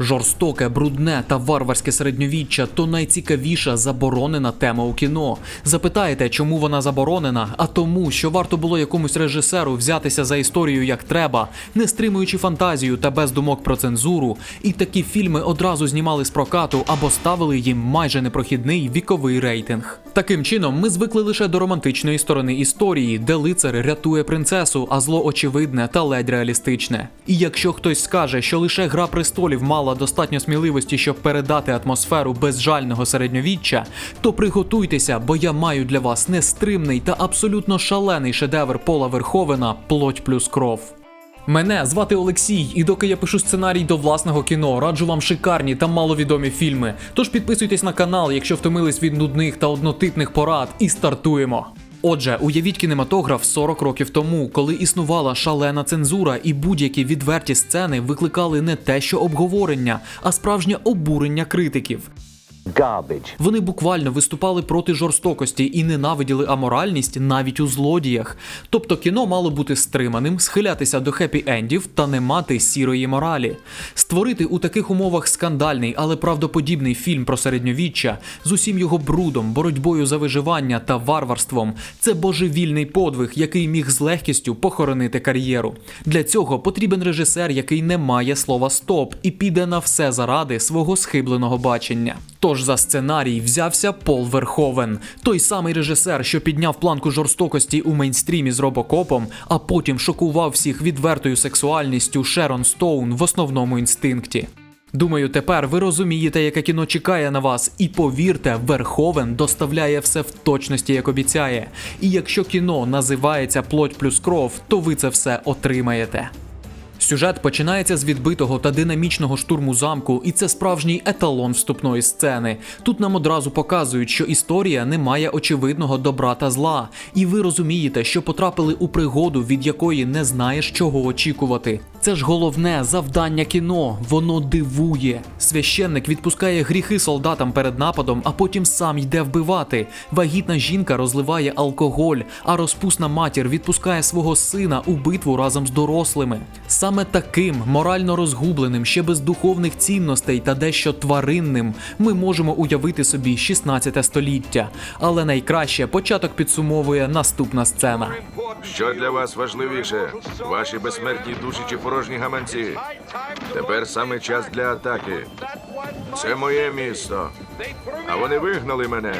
Жорстоке, брудне та варварське середньовіччя то найцікавіша заборонена тема у кіно. Запитаєте, чому вона заборонена? А тому, що варто було якомусь режисеру взятися за історію як треба, не стримуючи фантазію та без думок про цензуру, і такі фільми одразу знімали з прокату або ставили їм майже непрохідний віковий рейтинг. Таким чином, ми звикли лише до романтичної сторони історії, де лицар рятує принцесу, а зло очевидне та ледь реалістичне. І якщо хтось скаже, що лише гра престолів мала достатньо сміливості, щоб передати атмосферу безжального середньовіччя, то приготуйтеся, бо я маю для вас нестримний та абсолютно шалений шедевр Пола Верховена Плоть плюс кров. Мене звати Олексій, і доки я пишу сценарій до власного кіно, раджу вам шикарні та маловідомі фільми. Тож підписуйтесь на канал, якщо втомились від нудних та однотипних порад, і стартуємо. Отже, уявіть кінематограф 40 років тому, коли існувала шалена цензура, і будь-які відверті сцени викликали не те, що обговорення, а справжнє обурення критиків. Вони буквально виступали проти жорстокості і ненавиділи аморальність навіть у злодіях. Тобто кіно мало бути стриманим, схилятися до хеппі-ендів та не мати сірої моралі. Створити у таких умовах скандальний, але правдоподібний фільм про середньовіччя з усім його брудом, боротьбою за виживання та варварством це божевільний подвиг, який міг з легкістю похоронити кар'єру. Для цього потрібен режисер, який не має слова стоп і піде на все заради свого схибленого бачення. Тож за сценарій взявся Пол Верховен, той самий режисер, що підняв планку жорстокості у мейнстрімі з робокопом, а потім шокував всіх відвертою сексуальністю Шерон Стоун в основному інстинкті. Думаю, тепер ви розумієте, яке кіно чекає на вас, і повірте, Верховен доставляє все в точності, як обіцяє. І якщо кіно називається Плоть плюс кров, то ви це все отримаєте. Сюжет починається з відбитого та динамічного штурму замку, і це справжній еталон вступної сцени. Тут нам одразу показують, що історія не має очевидного добра та зла, і ви розумієте, що потрапили у пригоду, від якої не знаєш, чого очікувати. Це ж головне завдання кіно, воно дивує. Священник відпускає гріхи солдатам перед нападом, а потім сам йде вбивати. Вагітна жінка розливає алкоголь, а розпусна матір відпускає свого сина у битву разом з дорослими. Саме таким морально розгубленим, ще без духовних цінностей та дещо тваринним ми можемо уявити собі 16 століття. Але найкраще початок підсумовує наступна сцена. Що для вас важливіше? Ваші безсмертні душі чи порожні гаманці? Тепер саме час для атаки. Це моє місто. А вони вигнали мене.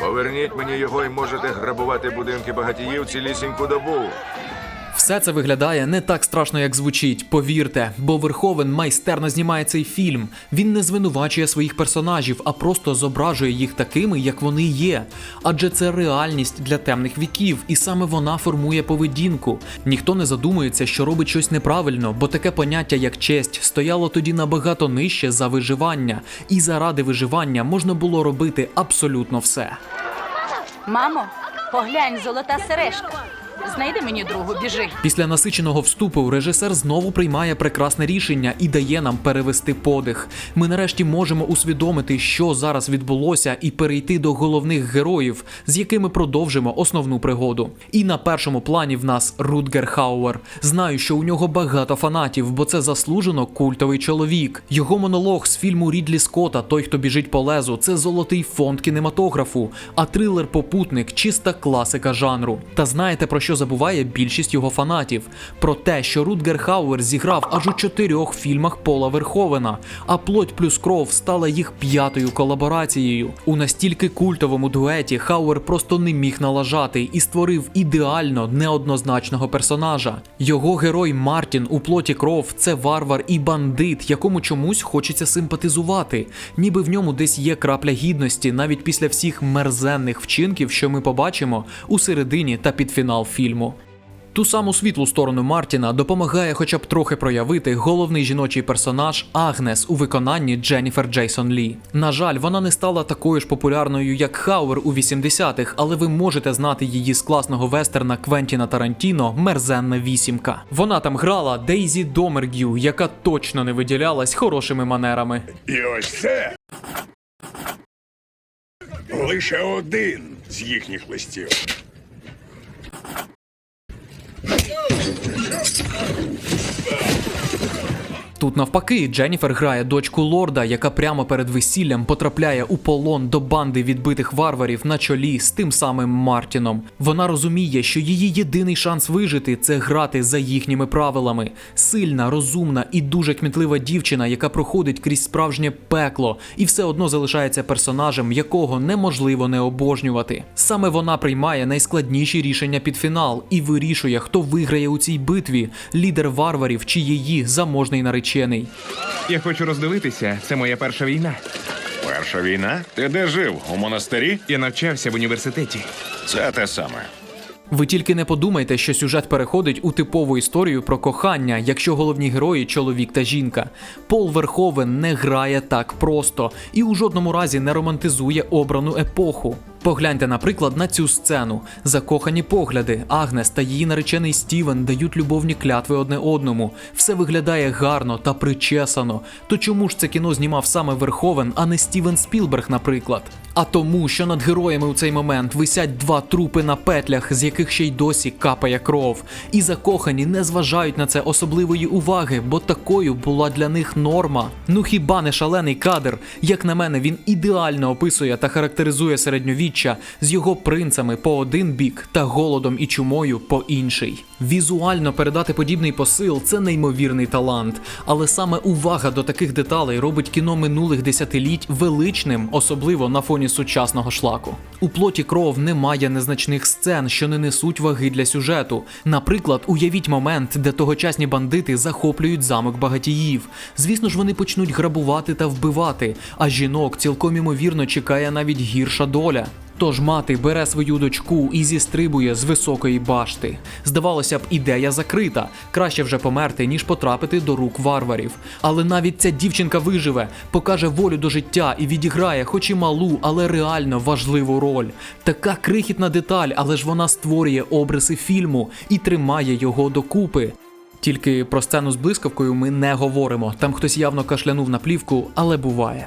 Поверніть мені його і можете грабувати будинки багатіїв цілісіньку добу. Все це виглядає не так страшно, як звучить, повірте, бо Верховен майстерно знімає цей фільм. Він не звинувачує своїх персонажів, а просто зображує їх такими, як вони є. Адже це реальність для темних віків, і саме вона формує поведінку. Ніхто не задумується, що робить щось неправильно, бо таке поняття, як честь, стояло тоді набагато нижче за виживання, і заради виживання можна було робити абсолютно все. Мамо, поглянь, золота сережка. Знайди мені другу, біжи. Після насиченого вступу режисер знову приймає прекрасне рішення і дає нам перевести подих. Ми нарешті можемо усвідомити, що зараз відбулося, і перейти до головних героїв, з якими продовжимо основну пригоду. І на першому плані в нас Рутгер Хауер. Знаю, що у нього багато фанатів, бо це заслужено культовий чоловік. Його монолог з фільму Рідлі Скотта Той, хто біжить по лезу, це золотий фонд кінематографу, а трилер Попутник чиста класика жанру. Та знаєте про що забуває більшість його фанатів? Про те, що Рутгер Хауер зіграв аж у чотирьох фільмах Пола Верховена, а плоть плюс кров стала їх п'ятою колаборацією. У настільки культовому дуеті Хауер просто не міг налажати і створив ідеально неоднозначного персонажа. Його герой Мартін у плоті кров це варвар і бандит, якому чомусь хочеться симпатизувати, ніби в ньому десь є крапля гідності, навіть після всіх мерзенних вчинків, що ми побачимо у середині та під фінал фільму. Ту саму світлу сторону Мартіна допомагає хоча б трохи проявити головний жіночий персонаж Агнес у виконанні Дженніфер Джейсон Лі. На жаль, вона не стала такою ж популярною, як Хауер у 80-х, але ви можете знати її з класного вестерна Квентіна Тарантіно Мерзенна вісімка. Вона там грала Дейзі Домергю, яка точно не виділялась хорошими манерами. І ось це лише один з їхніх листів. まし。Тут навпаки, Дженніфер грає дочку лорда, яка прямо перед весіллям потрапляє у полон до банди відбитих варварів на чолі з тим самим Мартіном. Вона розуміє, що її єдиний шанс вижити це грати за їхніми правилами. Сильна, розумна і дуже кмітлива дівчина, яка проходить крізь справжнє пекло, і все одно залишається персонажем, якого неможливо не обожнювати. Саме вона приймає найскладніші рішення під фінал і вирішує, хто виграє у цій битві: лідер варварів чи її заможний наречений. Я хочу роздивитися. Це моя перша війна. Перша війна? Ти де жив? У монастирі? Я навчався в університеті. Це те саме. Ви тільки не подумайте, що сюжет переходить у типову історію про кохання, якщо головні герої чоловік та жінка. Пол Верховен не грає так просто і у жодному разі не романтизує обрану епоху. Погляньте, наприклад, на цю сцену. Закохані погляди. Агнес та її наречений Стівен дають любовні клятви одне одному. Все виглядає гарно та причесано. То чому ж це кіно знімав саме Верховен, а не Стівен Спілберг, наприклад? А тому, що над героями у цей момент висять два трупи на петлях, з яких ще й досі капає кров. І закохані не зважають на це особливої уваги, бо такою була для них норма. Ну хіба не шалений кадр? Як на мене, він ідеально описує та характеризує середньовіччя з його принцами по один бік та голодом і чумою по інший. Візуально передати подібний посил це неймовірний талант, але саме увага до таких деталей робить кіно минулих десятиліть величним, особливо на фоні сучасного шлаку. У плоті кров немає незначних сцен, що не несуть ваги для сюжету. Наприклад, уявіть момент, де тогочасні бандити захоплюють замок багатіїв. Звісно ж, вони почнуть грабувати та вбивати, а жінок цілком імовірно чекає навіть гірша доля. Тож мати бере свою дочку і зістрибує з високої башти. Здавалося б, ідея закрита. Краще вже померти, ніж потрапити до рук варварів. Але навіть ця дівчинка виживе, покаже волю до життя і відіграє, хоч і малу, але реально важливу роль. Така крихітна деталь, але ж вона створює обриси фільму і тримає його докупи. Тільки про сцену з блискавкою ми не говоримо. Там хтось явно кашлянув на плівку, але буває.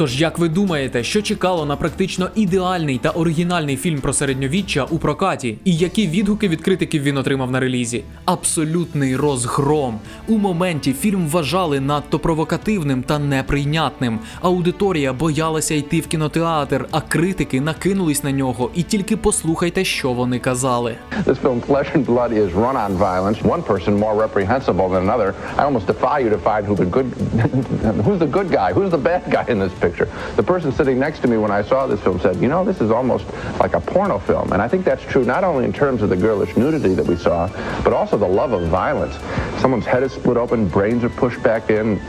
Тож, як ви думаєте, що чекало на практично ідеальний та оригінальний фільм про середньовіччя у прокаті? І які відгуки від критиків він отримав на релізі? Абсолютний розгром. У моменті фільм вважали надто провокативним та неприйнятним. Аудиторія боялася йти в кінотеатр, а критики накинулись на нього. І тільки послухайте, що вони казали. This film, Flesh and Blood, is run on violence. One person more reprehensible than another. I almost defy you to find who the good, who's the good guy, who's the bad guy in this picture. The person sitting next to me when I saw this film said, "You know, this is almost like a porno film," and I think that's true not only in terms of the girlish nudity that we saw, but also the love of violence. Someone's head is split open, brains are pushed back in,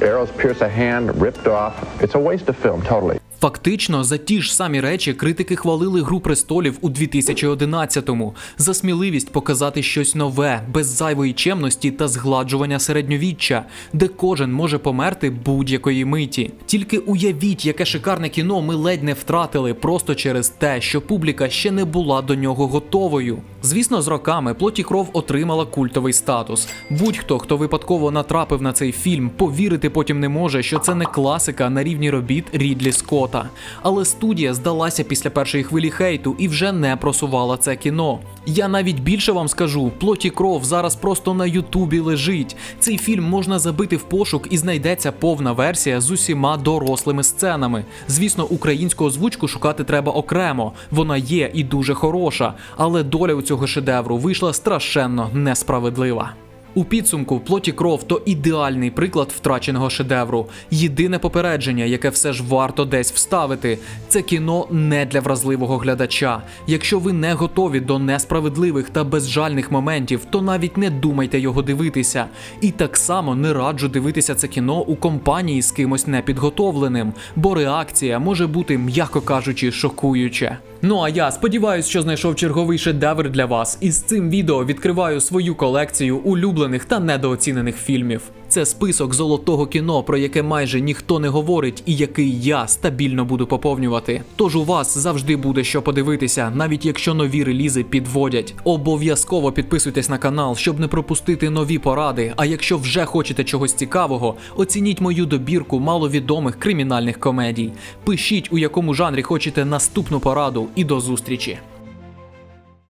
arrows pierce a hand, ripped off. It's a waste of film, totally. Фактично, за ті ж самі речі критики хвалили Гру престолів у 2011-му за сміливість показати щось нове, без зайвої чемності та згладжування середньовіччя, де кожен може померти будь-якої миті. Тільки уявіть, яке шикарне кіно ми ледь не втратили просто через те, що публіка ще не була до нього готовою. Звісно, з роками плоті кров отримала культовий статус. Будь-хто, хто випадково натрапив на цей фільм, повірити потім не може, що це не класика на рівні робіт Рідлі Скотта. Але студія здалася після першої хвилі хейту і вже не просувала це кіно. Я навіть більше вам скажу: плоті кров зараз просто на Ютубі лежить. Цей фільм можна забити в пошук і знайдеться повна версія з усіма дорослими сценами. Звісно, українську озвучку шукати треба окремо. Вона є і дуже хороша, але доля у цього шедевру вийшла страшенно несправедлива. У підсумку плоті кров то ідеальний приклад втраченого шедевру. Єдине попередження, яке все ж варто десь вставити, це кіно не для вразливого глядача. Якщо ви не готові до несправедливих та безжальних моментів, то навіть не думайте його дивитися. І так само не раджу дивитися це кіно у компанії з кимось непідготовленим, бо реакція може бути, м'яко кажучи, шокуюче. Ну а я сподіваюся, що знайшов черговий шедевр для вас, і з цим відео відкриваю свою колекцію улюблених та недооцінених фільмів. Це список золотого кіно, про яке майже ніхто не говорить, і який я стабільно буду поповнювати. Тож у вас завжди буде що подивитися, навіть якщо нові релізи підводять. Обов'язково підписуйтесь на канал, щоб не пропустити нові поради. А якщо вже хочете чогось цікавого, оцініть мою добірку маловідомих кримінальних комедій. Пишіть, у якому жанрі хочете наступну пораду, і до зустрічі.